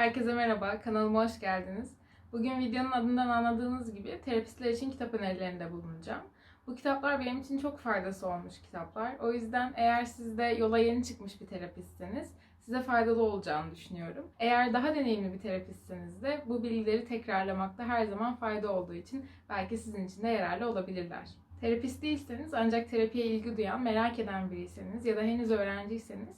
Herkese merhaba, kanalıma hoş geldiniz. Bugün videonun adından anladığınız gibi terapistler için kitap önerilerinde bulunacağım. Bu kitaplar benim için çok faydası olmuş kitaplar. O yüzden eğer siz de yola yeni çıkmış bir terapistseniz size faydalı olacağını düşünüyorum. Eğer daha deneyimli bir terapistseniz de bu bilgileri tekrarlamakta her zaman fayda olduğu için belki sizin için de yararlı olabilirler. Terapist değilseniz ancak terapiye ilgi duyan, merak eden biriyseniz ya da henüz öğrenciyseniz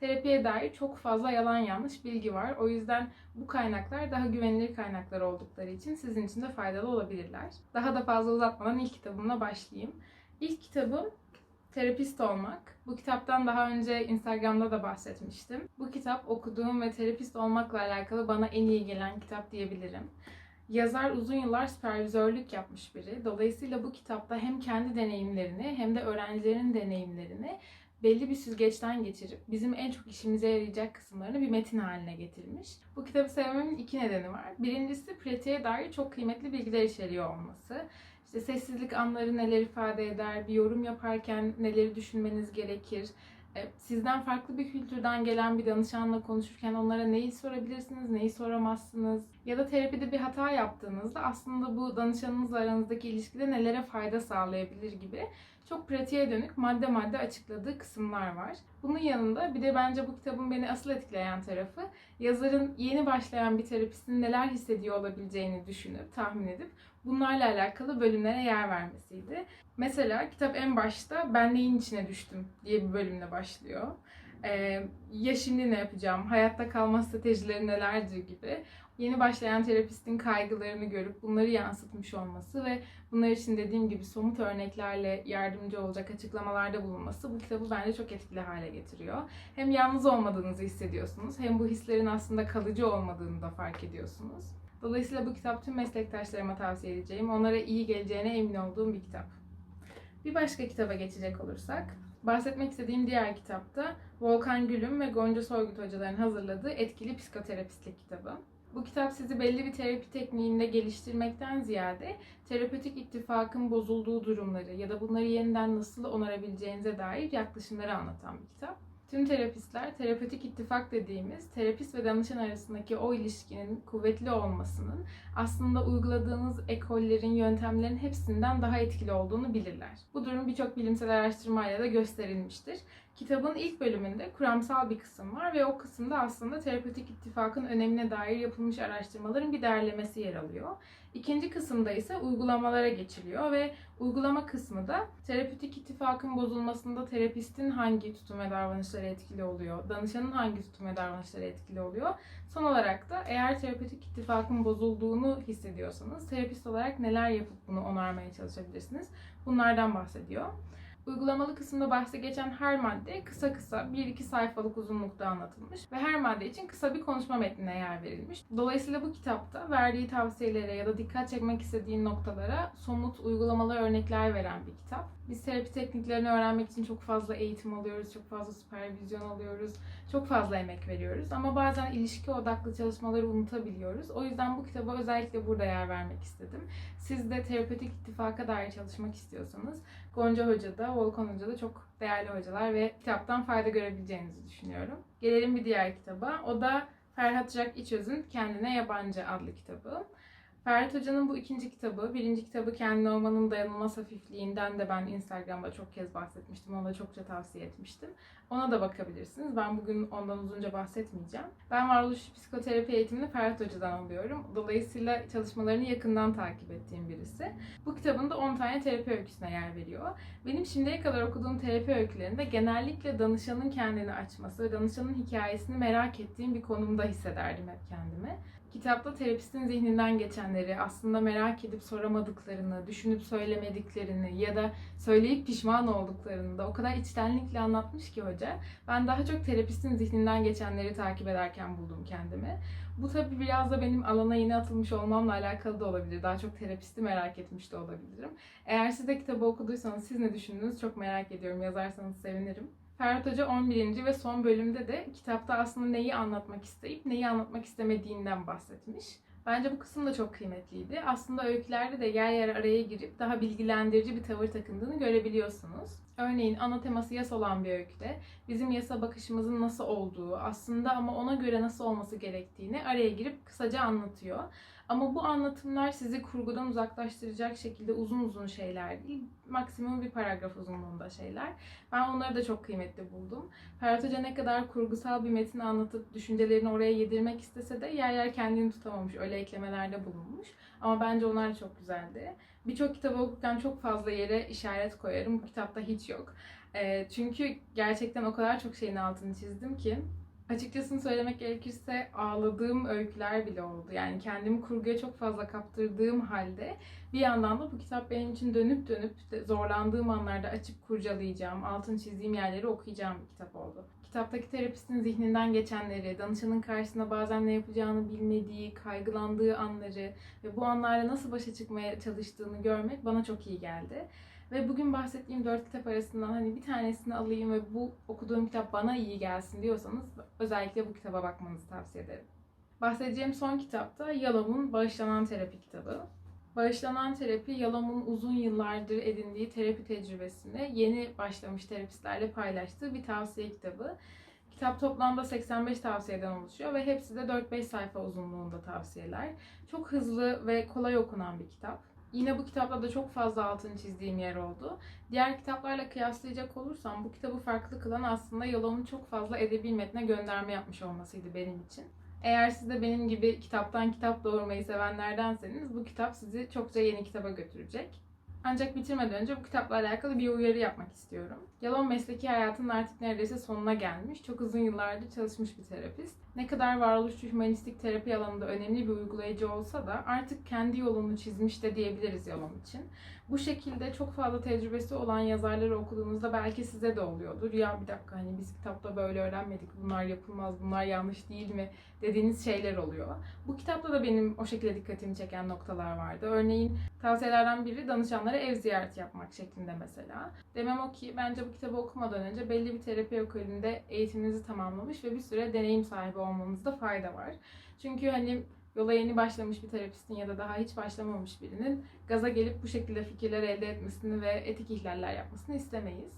terapiye dair çok fazla yalan yanlış bilgi var. O yüzden bu kaynaklar daha güvenilir kaynaklar oldukları için sizin için de faydalı olabilirler. Daha da fazla uzatmadan ilk kitabımla başlayayım. İlk kitabım Terapist Olmak. Bu kitaptan daha önce Instagram'da da bahsetmiştim. Bu kitap okuduğum ve terapist olmakla alakalı bana en iyi gelen kitap diyebilirim. Yazar uzun yıllar süpervizörlük yapmış biri. Dolayısıyla bu kitapta hem kendi deneyimlerini hem de öğrencilerin deneyimlerini belli bir süzgeçten geçirip bizim en çok işimize yarayacak kısımlarını bir metin haline getirmiş. Bu kitabı sevmemin iki nedeni var. Birincisi pratiğe dair çok kıymetli bilgiler içeriyor olması. İşte sessizlik anları neler ifade eder, bir yorum yaparken neleri düşünmeniz gerekir, e, sizden farklı bir kültürden gelen bir danışanla konuşurken onlara neyi sorabilirsiniz, neyi soramazsınız ya da terapide bir hata yaptığınızda aslında bu danışanınızla aranızdaki ilişkide nelere fayda sağlayabilir gibi çok pratiğe dönük madde madde açıkladığı kısımlar var. Bunun yanında bir de bence bu kitabın beni asıl etkileyen tarafı yazarın yeni başlayan bir terapistin neler hissediyor olabileceğini düşünüp, tahmin edip bunlarla alakalı bölümlere yer vermesiydi. Mesela kitap en başta ben neyin içine düştüm diye bir bölümle başlıyor. Ee, ya şimdi ne yapacağım, hayatta kalma stratejileri nelerdir gibi yeni başlayan terapistin kaygılarını görüp bunları yansıtmış olması ve bunlar için dediğim gibi somut örneklerle yardımcı olacak açıklamalarda bulunması bu kitabı bence çok etkili hale getiriyor. Hem yalnız olmadığınızı hissediyorsunuz hem bu hislerin aslında kalıcı olmadığını da fark ediyorsunuz. Dolayısıyla bu kitap tüm meslektaşlarıma tavsiye edeceğim. Onlara iyi geleceğine emin olduğum bir kitap. Bir başka kitaba geçecek olursak, bahsetmek istediğim diğer kitapta Volkan Gül'ün ve Gonca Soygut hocaların hazırladığı Etkili Psikoterapistlik kitabı. Bu kitap sizi belli bir terapi tekniğinde geliştirmekten ziyade terapötik ittifakın bozulduğu durumları ya da bunları yeniden nasıl onarabileceğinize dair yaklaşımları anlatan bir kitap. Tüm terapistler terapötik ittifak dediğimiz terapist ve danışan arasındaki o ilişkinin kuvvetli olmasının aslında uyguladığınız ekollerin, yöntemlerin hepsinden daha etkili olduğunu bilirler. Bu durum birçok bilimsel araştırmayla da gösterilmiştir. Kitabın ilk bölümünde kuramsal bir kısım var ve o kısımda aslında terapötik ittifakın önemine dair yapılmış araştırmaların bir derlemesi yer alıyor. İkinci kısımda ise uygulamalara geçiliyor ve uygulama kısmı da terapötik ittifakın bozulmasında terapistin hangi tutum ve davranışları etkili oluyor, danışanın hangi tutum ve davranışları etkili oluyor. Son olarak da eğer terapötik ittifakın bozulduğunu hissediyorsanız terapist olarak neler yapıp bunu onarmaya çalışabilirsiniz? Bunlardan bahsediyor. Uygulamalı kısımda bahse geçen her madde kısa kısa 1-2 sayfalık uzunlukta anlatılmış ve her madde için kısa bir konuşma metnine yer verilmiş. Dolayısıyla bu kitapta verdiği tavsiyelere ya da dikkat çekmek istediği noktalara somut uygulamalı örnekler veren bir kitap. Biz terapi tekniklerini öğrenmek için çok fazla eğitim alıyoruz, çok fazla süpervizyon alıyoruz, çok fazla emek veriyoruz ama bazen ilişki odaklı çalışmaları unutabiliyoruz. O yüzden bu kitaba özellikle burada yer vermek istedim. Siz de terapötik ittifaka dair çalışmak istiyorsanız Gonca Hoca da, Volkan Hoca da çok değerli hocalar ve kitaptan fayda görebileceğinizi düşünüyorum. Gelelim bir diğer kitaba. O da Ferhat Jack İçöz'ün Kendine Yabancı adlı kitabı. Ferhat Hoca'nın bu ikinci kitabı, birinci kitabı Kendine Olmanın Dayanılmaz Hafifliğinden de ben Instagram'da çok kez bahsetmiştim. Ona da çokça tavsiye etmiştim. Ona da bakabilirsiniz. Ben bugün ondan uzunca bahsetmeyeceğim. Ben varoluş psikoterapi eğitimini Ferhat Hoca'dan alıyorum. Dolayısıyla çalışmalarını yakından takip ettiğim birisi. Bu kitabın da 10 tane terapi öyküsüne yer veriyor. Benim şimdiye kadar okuduğum terapi öykülerinde genellikle danışanın kendini açması danışanın hikayesini merak ettiğim bir konumda hissederdim hep kendimi. Kitapta terapistin zihninden geçenleri, aslında merak edip soramadıklarını, düşünüp söylemediklerini ya da söyleyip pişman olduklarını da o kadar içtenlikle anlatmış ki hoca. Ben daha çok terapistin zihninden geçenleri takip ederken buldum kendimi. Bu tabii biraz da benim alana yeni atılmış olmamla alakalı da olabilir. Daha çok terapisti merak etmiş de olabilirim. Eğer siz de kitabı okuduysanız siz ne düşündünüz çok merak ediyorum. Yazarsanız sevinirim. Ferhat Hoca 11. ve son bölümde de kitapta aslında neyi anlatmak isteyip neyi anlatmak istemediğinden bahsetmiş. Bence bu kısım da çok kıymetliydi. Aslında öykülerde de yer yer araya girip daha bilgilendirici bir tavır takındığını görebiliyorsunuz. Örneğin ana teması yas olan bir öyküde bizim yasa bakışımızın nasıl olduğu, aslında ama ona göre nasıl olması gerektiğini araya girip kısaca anlatıyor. Ama bu anlatımlar sizi kurgudan uzaklaştıracak şekilde uzun uzun şeyler değil, maksimum bir paragraf uzunluğunda şeyler. Ben onları da çok kıymetli buldum. Ferhat Hoca ne kadar kurgusal bir metin anlatıp düşüncelerini oraya yedirmek istese de yer yer kendini tutamamış, öyle eklemelerde bulunmuş. Ama bence onlar çok güzeldi. Birçok kitabı okurken çok fazla yere işaret koyarım. Bu kitapta hiç yok. Çünkü gerçekten o kadar çok şeyin altını çizdim ki Açıkçası söylemek gerekirse ağladığım öyküler bile oldu. Yani kendimi kurguya çok fazla kaptırdığım halde bir yandan da bu kitap benim için dönüp dönüp zorlandığım anlarda açıp kurcalayacağım, altını çizdiğim yerleri okuyacağım bir kitap oldu. Kitaptaki terapistin zihninden geçenleri, danışanın karşısında bazen ne yapacağını bilmediği, kaygılandığı anları ve bu anlarla nasıl başa çıkmaya çalıştığını görmek bana çok iyi geldi. Ve bugün bahsettiğim dört kitap arasından hani bir tanesini alayım ve bu okuduğum kitap bana iyi gelsin diyorsanız özellikle bu kitaba bakmanızı tavsiye ederim. Bahsedeceğim son kitap da Yalov'un Bağışlanan Terapi kitabı. Bağışlanan terapi Yalov'un uzun yıllardır edindiği terapi tecrübesini yeni başlamış terapistlerle paylaştığı bir tavsiye kitabı. Kitap toplamda 85 tavsiyeden oluşuyor ve hepsi de 4-5 sayfa uzunluğunda tavsiyeler. Çok hızlı ve kolay okunan bir kitap. Yine bu kitapta da çok fazla altını çizdiğim yer oldu. Diğer kitaplarla kıyaslayacak olursam bu kitabı farklı kılan aslında Yalov'un çok fazla edebi metne gönderme yapmış olmasıydı benim için. Eğer siz de benim gibi kitaptan kitap doğurmayı sevenlerdenseniz bu kitap sizi çokça yeni kitaba götürecek. Ancak bitirmeden önce bu kitapla alakalı bir uyarı yapmak istiyorum. Yalon mesleki hayatının artık neredeyse sonuna gelmiş. Çok uzun yıllardır çalışmış bir terapist. Ne kadar varoluşçu humanistik terapi alanında önemli bir uygulayıcı olsa da artık kendi yolunu çizmiş de diyebiliriz Yalon için. Bu şekilde çok fazla tecrübesi olan yazarları okuduğunuzda belki size de oluyordur. Ya bir dakika hani biz kitapta böyle öğrenmedik, bunlar yapılmaz, bunlar yanlış değil mi dediğiniz şeyler oluyor. Bu kitapta da benim o şekilde dikkatimi çeken noktalar vardı. Örneğin tavsiyelerden biri danışanlara ev ziyareti yapmak şeklinde mesela. Demem o ki bence bu kitabı okumadan önce belli bir terapi ekolünde eğitiminizi tamamlamış ve bir süre deneyim sahibi olmanızda fayda var. Çünkü hani yola yeni başlamış bir terapistin ya da daha hiç başlamamış birinin gaza gelip bu şekilde fikirler elde etmesini ve etik ihlaller yapmasını istemeyiz.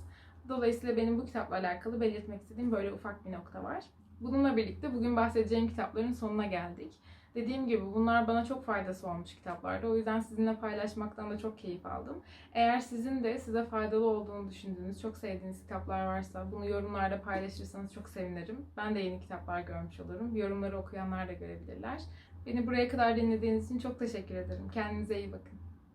Dolayısıyla benim bu kitapla alakalı belirtmek istediğim böyle ufak bir nokta var. Bununla birlikte bugün bahsedeceğim kitapların sonuna geldik. Dediğim gibi bunlar bana çok faydası olmuş kitaplarda. O yüzden sizinle paylaşmaktan da çok keyif aldım. Eğer sizin de size faydalı olduğunu düşündüğünüz, çok sevdiğiniz kitaplar varsa bunu yorumlarda paylaşırsanız çok sevinirim. Ben de yeni kitaplar görmüş olurum. Yorumları okuyanlar da görebilirler. Beni buraya kadar dinlediğiniz için çok teşekkür ederim. Kendinize iyi bakın.